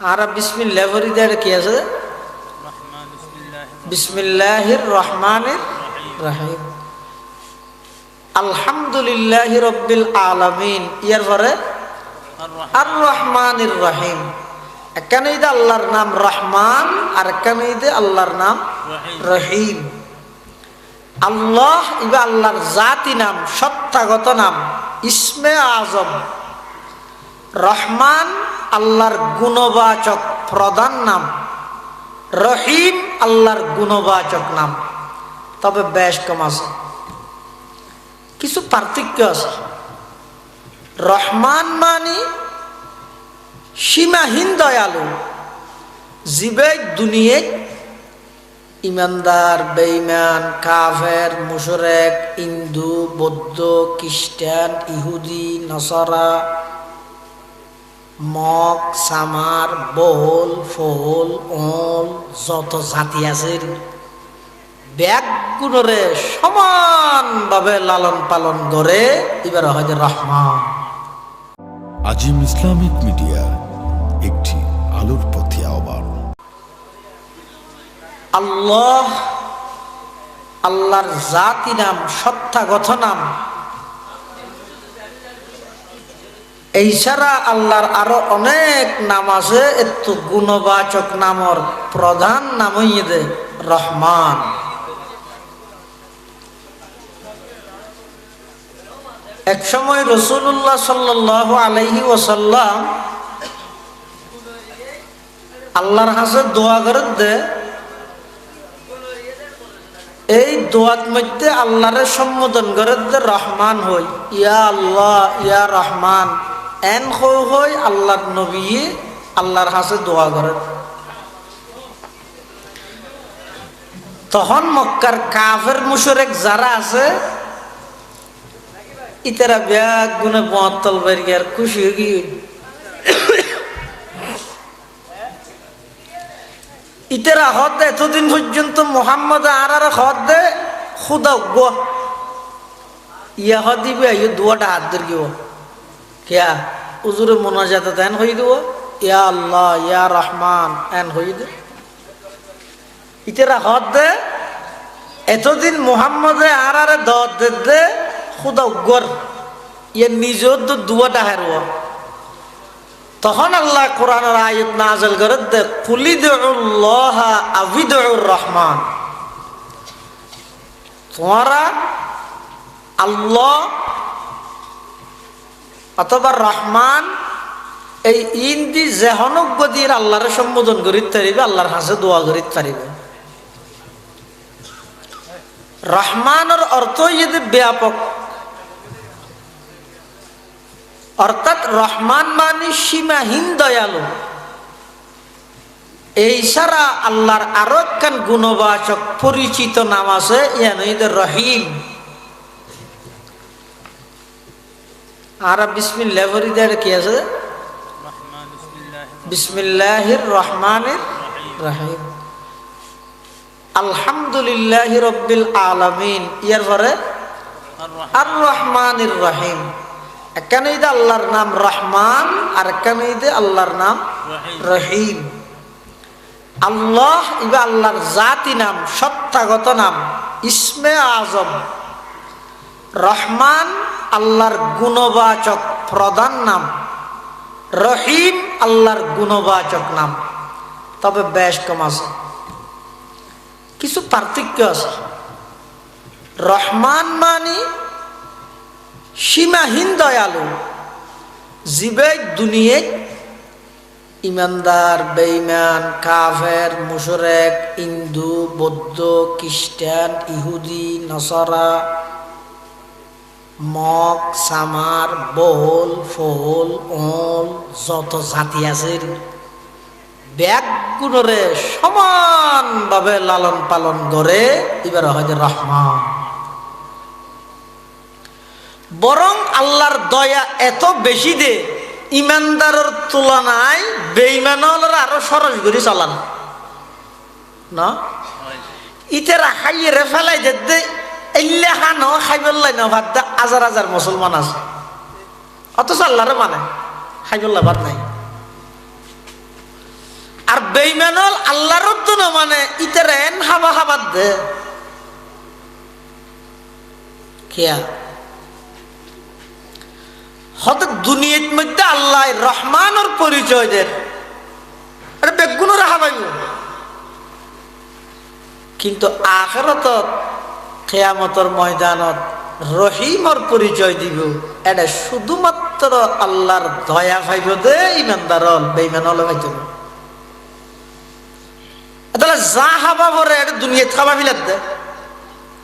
আরব বিসমিল্লাহ ভরি দেয়, কি আছে? বিসমিল্লাহির রহমানের রাহিম। আলহামদুলিল্লাহ রব্বিল আলমিন। ইয়ার পরে, আর রহমানির রাহিম। একখানে ঈদে আল্লাহর নাম রহমান, আর একখানে ঈদে আল্লাহর নাম রহিম। আল্লাহ ইবা আল্লাহর জাতি নাম, সত্তাগত নাম, ইসমে আজম। রহমান আল্লাহর গুণবাচক প্রধান নাম। রহিম আল্লাহর গুণবাচক নাম। তবে বেশ কম আছে। কিছু পার্থক্য আছে। রহমান মানি, সীমাহীন দয়ালু। জীবে দুনিয়ে ইমানদার বেইমান কাফের, মুশরেক, হিন্দু, বৌদ্ধ, খ্রিস্টান, ইহুদি, নসরা মগ সামার বহল ফহল অল যত জাতি আছে ব্যাগ গুণরে সমানভাবে লালন পালন করে এবার হয় রহমান আজিম ইসলামিক মিডিয়া একটি আলোর পথে আহ্বান। আল্লাহ আল্লাহর জাতি নাম সত্তাগত নাম এই ছাড়া আল্লাহর আরও অনেক নাম আছে এত গুণবাচক নামর প্রধান নাম হইয়ে রহমান। এক সময় রসুল্লাহ সাল্লাহ আলহি ওসাল্লাম আল্লাহর হাসে দোয়া করে দে এই দোয়াত মধ্যে আল্লাহরে সম্বোধন করে দে রহমান হই। ইয়া আল্লাহ, ইয়া রহমান। এন হই আল্লাহর নবী, আল্লাহর হাসে দোয়া করে। তখন মক্কার কাফের মুশরেক যারা আছে, ইতারা ব্যাগ গুনে বতল বেরিয়ে আর খুশি হয়ে গিয়ে ইতারা হদ এতদিন পর্যন্ত মোহাম্মদ আর আর হদ দে, খুদা ইয়া হদ দিবে দুয়াটা হাত ধর গিয়ে। কেয়া? উজুরে মোনাজাত এন হয়ে দেব। ইয়া আল্লাহ, ইয়া রহমান, এন হয়ে দে। ইতারা হদ দে। এতদিন মোহাম্মদে আর আর দত দে দে, খুদা গর ইয়ে নিজের তো দুয়াটা হারুয়া তখন আল্লাহ কোরআনের আয়াত নাজল করে দে কুলিদুল্লাহ আবিদুর রহমান। তোমারা আল্লাহ অথবা রহমান এই ইন্দি জেহনজ্ঞ দিয়ে আল্লাহরে সম্বোধন করিত পারিবে, আল্লাহর হাসে দোয়া করিত পারিবে। রহমানের অর্থ যদি ব্যাপক, অর্থাৎ রহমান মানে সীমাহীন দয়ালু। এই ছাড়া আল্লাহর আরও গুণবাচক পরিচিত নাম আছে রহিম। আরব বিসমিল্লাহ বরিদা এটা কি আছে? বিসমিল্লাহির রহমানের রাহিম। আলহামদুলিল্লাহ রব্বিল আলামিন। ইয়ার পরে, আর রহমানির রাহিম। একখান ঈদে আল্লাহর নাম রহমান, আর একখান ঈদে আল্লাহর নাম রহিম। আল্লাহ ইবা আল্লাহর জাতি নাম, সত্তাগত নাম, ইসমে আজম। রহমান আল্লাহর গুণবাচক প্রধান নাম। রহিম আল্লাহর গুণবাচক নাম। তবে বেশ কম আছে। কিছু পার্থক্য আছে। রহমান মানি সীমাহীন দয়ালু। জীবে দুনিয়ে ইমানদার বেইমান কাফের, মুশরেক, হিন্দু, বৌদ্ধ, খ্রিস্টান, ইহুদি, নসরা মগ সামার বহল, ফহল, অল যত জাতি আছে ব্যাগ গুণরে সমানভাবে লালন পালন করে এবার হয় রহমান বরং আল্লাহর দয়া এত বেশি দে ইমানদারের তুলনায় বেইমানরা আরও সরস করে চলান না? ইতেরা খাইয়ে রে ফেলাই যে এল্লে খান খাইবল্লাই না ভাত দা হাজার হাজার মুসলমান আছে। মানে নাই। মানে দে। দুনিয়ার মধ্যে আল্লাহ রহমানের পরিচয় দেন। হাবাইব। কিন্তু আখেরত খেয়ামতর ময়দানত রহিমর পরিচয় দিব। এটা শুধুমাত্র আল্লাহর দয়া পাইব দে ইমানদার বেইমান হলে পাইত না তাহলে যা হাবা ভরে এটা দুনিয়াত খাবা বিলাত দে।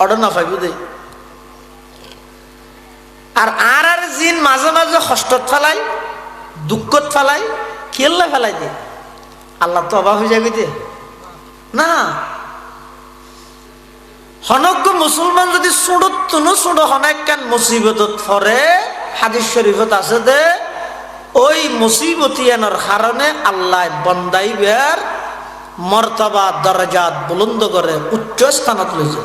অর্ডার না পাইব দে। আর আর আর জিন মাঝে মাঝে হস্তত ফেলাই, দুঃখত ফেলাই কেল্লা ফেলাই দে? আল্লাহ তো অবাক হয়ে যাবে দে। না হনজ্ঞ মুসলমান যদি সুড়ত তুনো সুড়ো কান মুসিবতত ফরে, হাদিস শরীফত আছে দে ওই মুসিবতিয়ানোর কারণে আল্লাহ বন্দাইবের মর্তবা দরজাত বুলন্দ করে উচ্চ স্থানত লইছে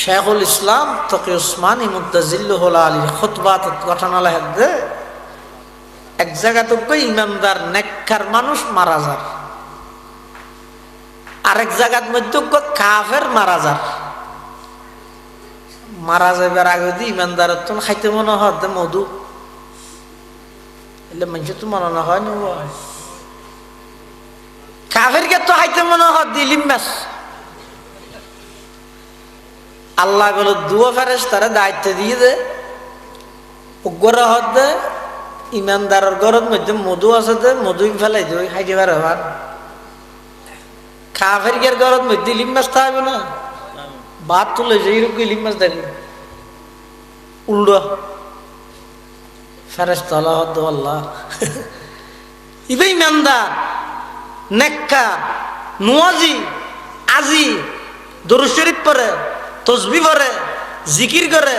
শেখুল ইসলাম তকি উসমান ইমুদ্দাজিল্লুল আলী খুতবাত ঘটনা লেখ দে এক জায়গা তো ইমানদার নেককার মানুষ মারা যায়। আরেক জায়গার মধ্যে কাফের মারা যার। মারা যাবার আগে দি ইমানদার তো খাইতে মনে দে মধু। এলে মানুষ তো মনে না হয় না কাফের কে তো খাইতে মনে হয়, দিলিম মাস আল্লাহ বলে, দুয়া ফেরেস তারা দায়িত্ব দিয়ে দে। উগ্র হত ইমানদারের ঘরের মধ্যে মধু আছে মধু ফেলাই দে খাইতে পারে কাফের গের গরত মধ্যে ইলিম মাছ থাকবে না। ভাত তুলে যে এরকম ইলিম মাছ দেখবে উল্টো। ফেরেস্ত আল্লাহ ইবে ইমানদার নেক্কা নুয়াজি আজি দরুদ শরীফ পরে তসবি পরে জিকির করে।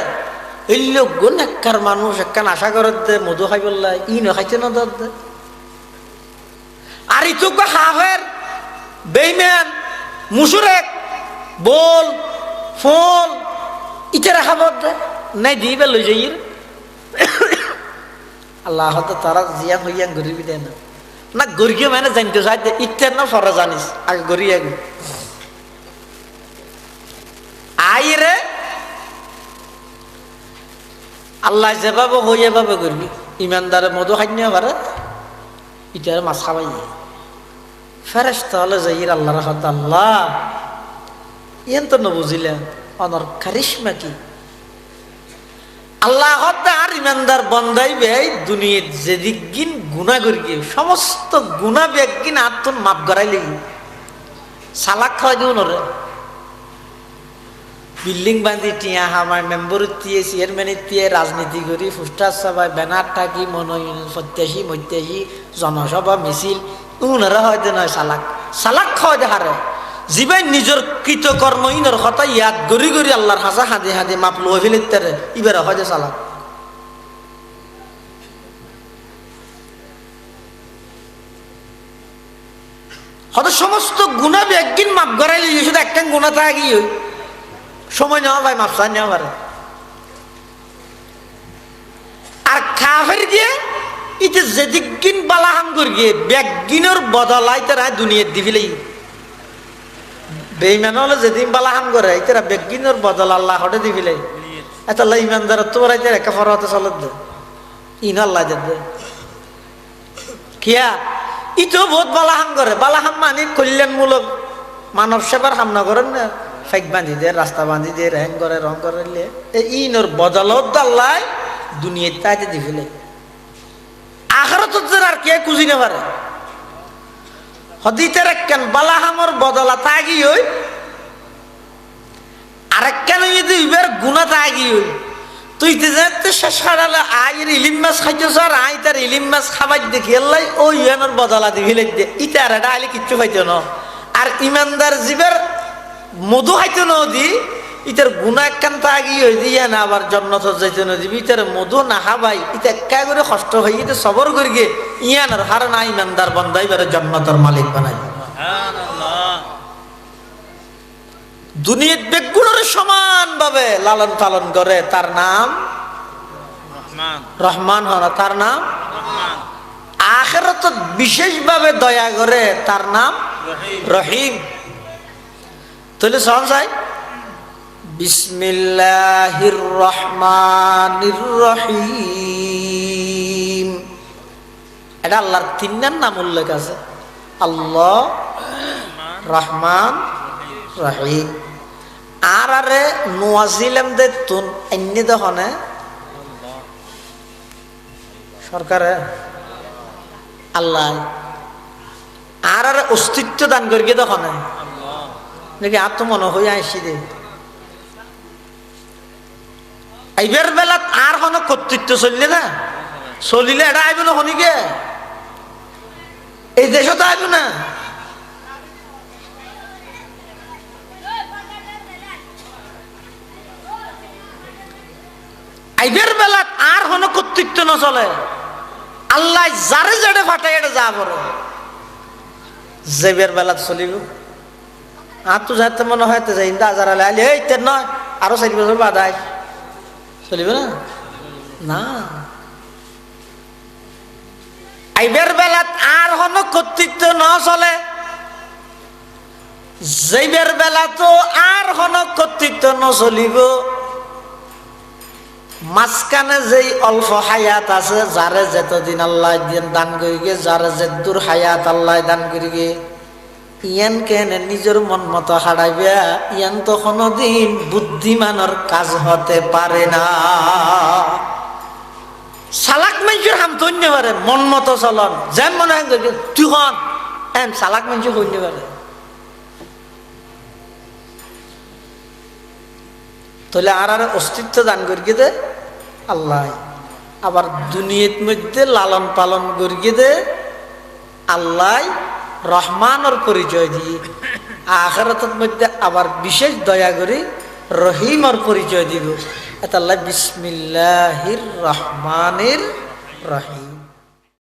গো নেককার মানুষ, একখান আশা করে দে, মধু খাই বললা ই ন খাইতে না দর দে। আর ইতো হাফের বেইম্যান মুসুরেক বল, ফল, ইটারা দে। নাই দিবে লই যাই আল্লাহ হয়তো তারা জিয়াং হইয়াং গরিবি দেয় না। না গরিয়ে মানে জানতে চাই ইত্যার না ফরা জানিস, আগে গরিয়ে আগে। আই রে। আল্লাহ যেভাবে হইয়া ভাবে করবি। ইমানদারে মধু খাই নিয়ে পারে, ইটারে মাছ খাবাই ফেরেস্তা হলে যাই আল্লাহ রাখত আল্লাহ। ইয়েন তো নবুঝিলেন অনর কারিশমা কি? আল্লাহ আর ইমানদার বন্দাইবে দুনিয়ার যেদিক গিন গুণা করি সমস্ত গুণা বেগিন আত্মন মাপ করাই লাগি। সালাক খাওয়া দিও নরে বিল্ডিং বান্ধি টিয়া হামার মেম্বর দিয়ে চেয়ারম্যানের দিয়ে রাজনীতি করি, ফুস্টার সভায়, ব্যানার থাকি, মনোনয়ন প্রত্যাশী, মত্যাশী, জনসভা, মিছিল উনারা হয়তো নয় সালাক। সালাক খাওয়া দেখারে যিবাই নিজের কথা ইয়াদ গড়ি গড়ি আল্লাহর হাসা হাঁদি হাঁদি মাপ হয়তো সালাক। হয়তো সমস্ত গুণা একদিন মাপ গড়াইলে শুধু একটা গুণা থাকি সময় নেওয়া ভাই মাপসা নেওয়া পারে আর কাফের গিয়ে ইতে যেদিকিন বালাহাম করি গিয়ে ব্যাগিনের বদলাই তারা দুনিয়ার দিবিলেই। বেইমান হলে যেদিন বালাহাম করে ইতারা ব্যাগিনের বদল আল্লাহ হটে দিবিলে এত ইমানদার তোর আইতে একা ফরতে চলত দে। ইন আল্লাহ দে। কিয়া? ইতো বহুত বালাহাম করে বালাহাম মানে কল্যাণমূলক মানব সেবার হামনা করেন না ফেক বান্ধি দে, রাস্তা বান্ধি দে র্যাং করে, রং করে ইনর বদলত আল্লাহ দুনিয়ার তাইতে দিবিলে আখারত আর কে খুঁজি না পারে? হদিতে রাখেন বালাহামর বদলা তাগি হই, আরেকখান যদি গুণা তাগি তুই তে শেষ হারালে আইয়ের ইলিম মাছ খাইতেছ আর আই তার ইলিম মাছ খাবার দেখি আল্লাহ ও ইয়ানোর বদলা দিবি লাগছে ইটা আর এটা আইলে কিচ্ছু খাইতে ন। আর ইমানদার জীবের মধু খাইতে ন দি ইতার গুণা একখান তাগি হই দিয়া না আবার জন্নত যাইতে ন দিবি ইতার মধু না হাবাই ইটা একা করে কষ্ট হয়ে গিয়ে সবর করি গে ইয়ানোর হার না ইমানদার বন্দাই বেড়ে জন্নতর মালিক বানাই। দুনিয়ার বেগুনের সমান ভাবে লালন পালন করে তার নাম রহমান। হন তার নাম রহমান। আখ বিশেষভাবে দয়া করে তার নাম রহিম। তাহলে সহজ হয় বিসমিল্লাহির রহমানির রহিম এটা আল্লাহর তিনটার নাম উল্লেখ আছে। আল্লাহ, রহমান, রহিম। আর আরে নোয়াজিলাম দে তুন অন্য দহনে সরকারে। আল্লাহ। আর আর অস্তিত্ব দান করি দহনে নাকি আর তো মনে হয়ে আইসি দে। এইবার বেলাত আর কোনো কর্তৃত্ব চললে না? চলিলে এটা আইব না শনিকে এই দেশত আইব না? আইবের বেলাত আর কোনো কর্তৃত্ব নচলে। আল্লাহ যারে যারে ফাটাই এটা যা বড় জেবের বেলাত চলিব। আর তো যাতে মনে হয় তো যাই আজার আলে আলি এই তের নয়, আরও চারি বছর বাদ আই চলিব না? না। আইবের বেলাত আর কোনো কর্তৃত্ব ন চলে জৈবের বেলা তো আর কোনো কর্তৃত্ব নচলিব। মাঝখানে যেই অল্প হায়াত আছে, যারে যেতদিন আল্লাহ দিন দান করিগে যারে যেদূর হায়াত আল্লাহ দান করিগে ইয়ান কেন নিজের মন মতো হারাইবে, ইয়ান তো কোনোদিন বুদ্ধিমানের কাজ হতে পারে না। সালাক মানুষের হাম ধন্য পারে মন মতো চলন। যেন মনে হয় তুই হন, এম সালাক মানুষ হইতে পারে তাহলে আর আর অস্তিত্ব দান করি দে, আল্লাহ। আবার দুনিয়ার মধ্যে লালন পালন করি দে, আল্লাহ রহমানের পরিচয় দিয়ে আখারতের মধ্যে আবার বিশেষ দয়া করি রহিমর পরিচয় দিব। এটা বিসমিল্লাহির রহমানের রহিম।